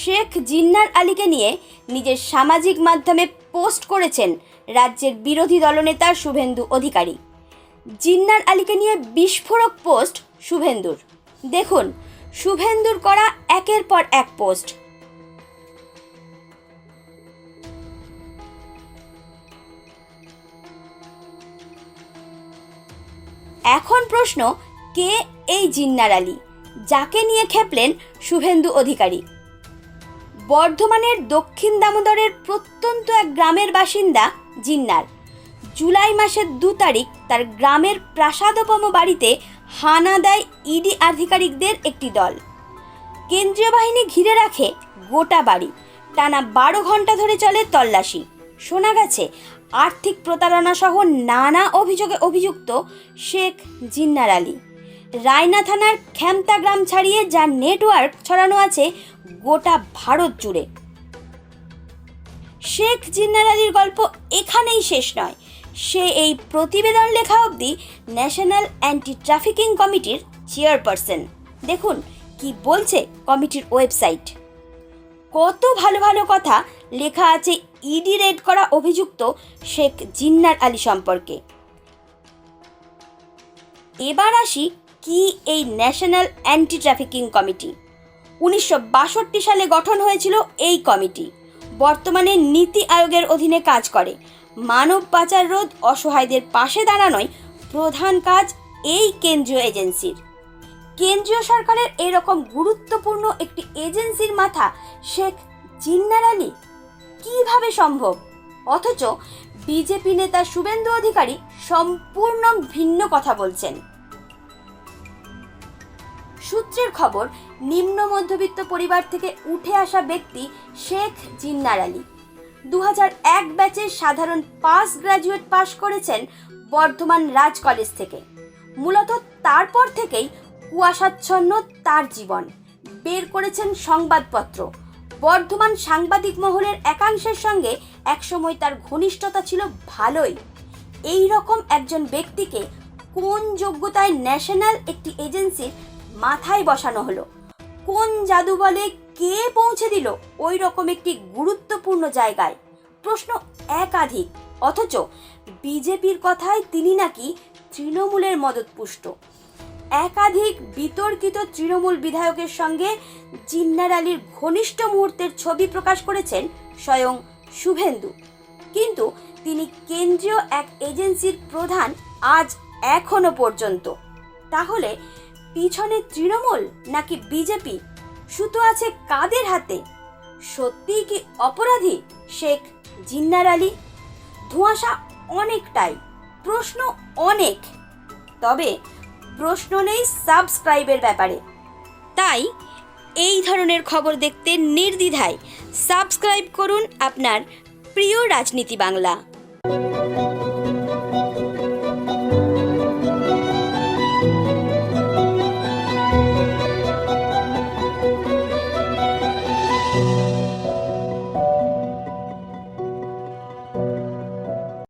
শেখ জিন্নার আলীকে নিয়ে নিজের সামাজিক মাধ্যমে পোস্ট করেছেন রাজ্যের বিরোধী দলনেতা শুভেন্দু অধিকারী। জিন্নার আলীকে নিয়ে বিস্ফোরক পোস্ট শুভেন্দুর। দেখুন, শুভেন্দুর করা একের পর এক পোস্ট। এখন প্রশ্ন, কে এই জিন্নার আলী? যাকে নিয়ে খেপলেন শুভেন্দু অধিকারী? বর্ধমানের দক্ষিণ দামোদরের প্রত্যন্ত এক গ্রামের বাসিন্দা জিন্নার। জুলাই মাসের দু তারিখ তার গ্রামের প্রাসাদোপম বাড়িতে হানা দেয় ইডি আধিকারিকদের একটি দল। কেন্দ্রীয় বাহিনী ঘিরে রাখে গোটা বাড়ি। টানা বারো ঘণ্টা ধরে চলে তল্লাশি। শোনা গেছে, আর্থিক প্রতারণা সহ নানা অভিযোগে অভিযুক্ত শেখ জিন্নার আলী। রায়না থানার খ্যামতা গ্রাম ছাড়িয়ে যার নেটওয়ার্ক ছড়ানো আছে গোটা ভারত জুড়ে। শেখ জিন্নার আলীর গল্প এখানেই শেষ নয়। সে এই প্রতিবেদন লেখা অবধি ন্যাশনাল অ্যান্টি ট্রাফিকিং কমিটির চেয়ারপারসন। দেখুন কি বলছে কমিটির ওয়েবসাইট। কত ভালো ভালো কথা লেখা আছে ইডি রেড করা অভিযুক্ত শেখ জিন্নার আলী সম্পর্কে। এবার আসি কি এই ন্যাশনাল অ্যান্টি ট্রাফিকিং কমিটি উনিশশো বাষট্টি সালে গঠন হয়েছিল এই কমিটি। বর্তমানে নীতি আয়োগের অধীনে কাজ করে। মানব পাচার রোধ অসহায়দের পাশে দাঁড়ানোই প্রধান কাজ এই কেন্দ্রীয় এজেন্সির। কেন্দ্রীয় সরকারের এরকম গুরুত্বপূর্ণ একটি এজেন্সির মাথা শেখ জিন্নার আলী? কীভাবে সম্ভব? অথচ বিজেপি নেতা শুভেন্দু অধিকারী সম্পূর্ণ ভিন্ন কথা বলছেন। সূত্রের খবর, নিম্ন মধ্যবিত্ত পরিবার থেকে উঠে আসা ব্যক্তি শেখ জিন্নার আলী। দু এক ব্যাচের সাধারণ পাস গ্রাজুয়েট পাশ করেছেন বর্ধমান রাজ কলেজ থেকে। মূলত তারপর থেকেই কুয়াশাচ্ছন্ন তার জীবন। বের করেছেন সংবাদপত্র। বর্ধমান সাংবাদিক মহলের একাংশের সঙ্গে একসময় তার ঘনিষ্ঠতা ছিল ভালোই। এই রকম একজন ব্যক্তিকে কোন যোগ্যতায় ন্যাশনাল একটি এজেন্সির মাথায় বসানো হলো। কোন জাদু বলে কে পৌঁছে দিল ওই রকম একটি গুরুত্বপূর্ণ জায়গায়? প্রশ্ন একাধিক, অথচ বিজেপির কথায় তিনি নাকি তৃণমূলের মদতপুষ্ট। একাধিক বিতর্কিত তৃণমূল বিধায়কের সঙ্গে জিন্নার আলীর ঘনিষ্ঠ মুহূর্তের ছবি প্রকাশ করেছেন স্বয়ং শুভেন্দু। কিন্তু তিনি কেন্দ্রীয় এক এজেন্সির প্রধান আজ এখনও পর্যন্ত। তাহলে পিছনে তৃণমূল নাকি বিজেপি? সুতো আছে কাদের হাতে? সত্যিই কি অপরাধী শেখ জিন্নার আলী? ধোঁয়াশা অনেকটাই, প্রশ্ন অনেক। তবে প্রশ্ন নেই সাবস্ক্রাইবের ব্যাপারে। তাই এই ধরনের খবর দেখতে নির্দ্বিধায় সাবস্ক্রাইব করুন আপনার প্রিয় রাজনীতি বাংলা।